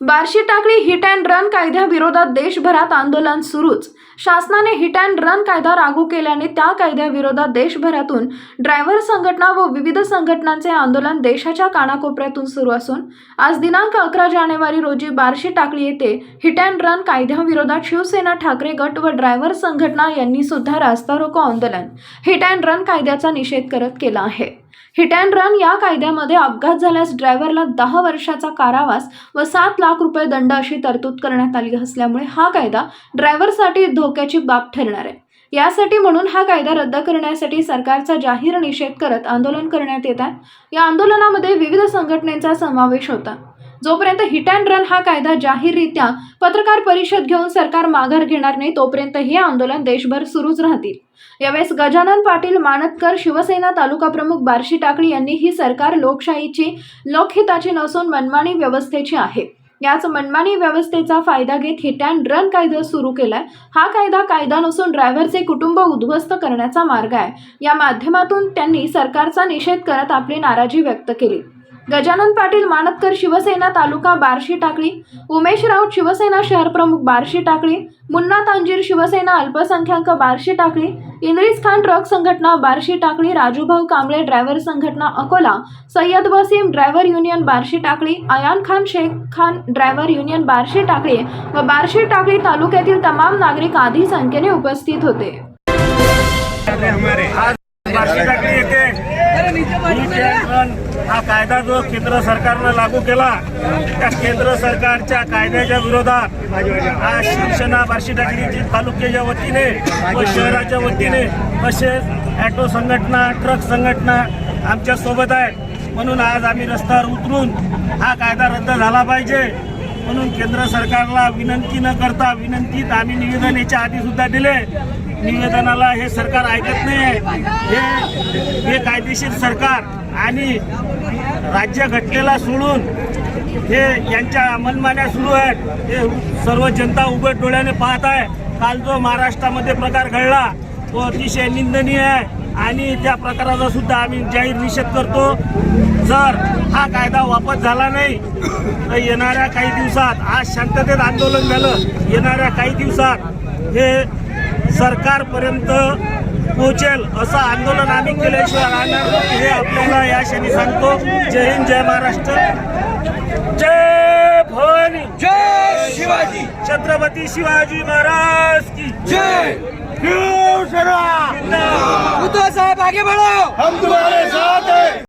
Barshi Takli hit and run कायद्याविरोधात देशभरात आंदोलन सुरूच. शासनाने हिट अँड रन कायदा लागू केल्याने त्या कायद्याविरोधात देशभरातून ड्रायव्हर संघटना व विविध संघटनांचे आंदोलन देशाच्या कानाकोपऱ्यातून सुरू असून आज दिनांक अकरा जानेवारी रोजी बार्शी टाकळी येथे हिट अँड रन कायद्याविरोधात शिवसेना ठाकरे गट व ड्रायव्हर संघटना यांनी सुद्धा रास्ता रोको आंदोलन. हिट अँड रन कायद्याचा निषेध करत केला आहे. हिट अँड रन या कायद्यामध्ये अपघात झाल्यास ड्रायव्हरला दहा वर्षाचा कारावास व सात लाख रुपये दंड अशी तरतूद करण्यात आली असल्यामुळे हा कायदा ड्रायव्हरसाठी धोक्याची बाब ठरणार आहे. यासाठी म्हणून हा कायदा रद्द करण्यासाठी सरकारचा जाहीर निषेध करत आंदोलन करण्यात येत आहे. या आंदोलनामध्ये विविध संघटनेचा समावेश होता. जोपर्यंत हिट अँड रन हा कायदा जाहीररित्या पत्रकार परिषद घेऊन सरकार माघार घेणार नाही तोपर्यंत हे आंदोलन देशभर सुरूच राहतील. यावेळेस गजानन पाटील मानतकर शिवसेना तालुका प्रमुख बार्शी टाकळी यांनी ही सरकार लोकशाहीची लोकहिताची नसून मनमानी व्यवस्थेची आहे. याच मनमानी व्यवस्थेचा फायदा घेत हिट अँड रन कायदा सुरू केलाय. हा कायदा कायदा नसून ड्रायव्हरचे कुटुंब उद्ध्वस्त करण्याचा मार्ग आहे. या माध्यमातून त्यांनी सरकारचा निषेध करत आपली नाराजी व्यक्त केली. गजानन पाटील मानतकर शिवसेना तालुका बार्शी टाकळी उमेश राऊत शिवसेना शहर प्रमुख बार्शी टाकळी मुन्ना तांजीर शिवसेना अल्पसंख्याक बार्शी टाकळी इंद्रिस खान ट्रक संघटना बार्शी टाकळी राजूभाऊ कांबळे ड्रायव्हर संघटना Akola Sayyad Wasim driver union Barshi Takli Ayan Khan Sheikh Khan driver union Barshi Takli व बार्शी टाकळी तालुक्यातील तमाम नागरिक आधी संख्येने उपस्थित होते. हा कायदा जो केंद्र सरकारनं लागू केला त्या केंद्र सरकारच्या कायद्याच्या विरोधात आज शिवसेना बार्शी तालुक्याच्या वतीने व शहराच्या वतीने तसेच ॲटो संघटना ट्रक संघटना आमच्यासोबत आहेत. म्हणून आज आम्ही रस्त्यावर उतरून हा कायदा रद्द झाला पाहिजे. म्हणून केंद्र सरकारला विनंती न करता विनंतीत आम्ही निवेदन याच्या आधी सुद्धा दिले. निवेदनाला हे सरकार ऐकत नाही हे हे कायदेशीर सरकार आणि राज्य घटनेला सोडून हे यांच्या मनमान्या सुरू आहेत. हे सर्व जनता उघड डोळ्याने पाहत आहे. काल जो महाराष्ट्रामध्ये प्रकार घडला तो अतिशय निंदनीय आहे. आणि त्या प्रकाराचा सुद्धा आम्ही जाहीर निषेध करतो. जर हा कायदा वापस झाला नाही तर येणाऱ्या काही दिवसात आज शांततेत आंदोलन झालं. येणाऱ्या काही दिवसात हे सरकारपर्यंत पोहोचेल असं आंदोलन आम्ही केल्याशिवाय राहणार नाही हे आपल्याला या क्षणी सांगतो. जय हिंद जय महाराष्ट्र. जय भवानी. जय शिवाजी. छत्रपती शिवाजी महाराज की जय. शिवसेना. उद्धव साहेब आगे बढ़ो. हम तुम्हारे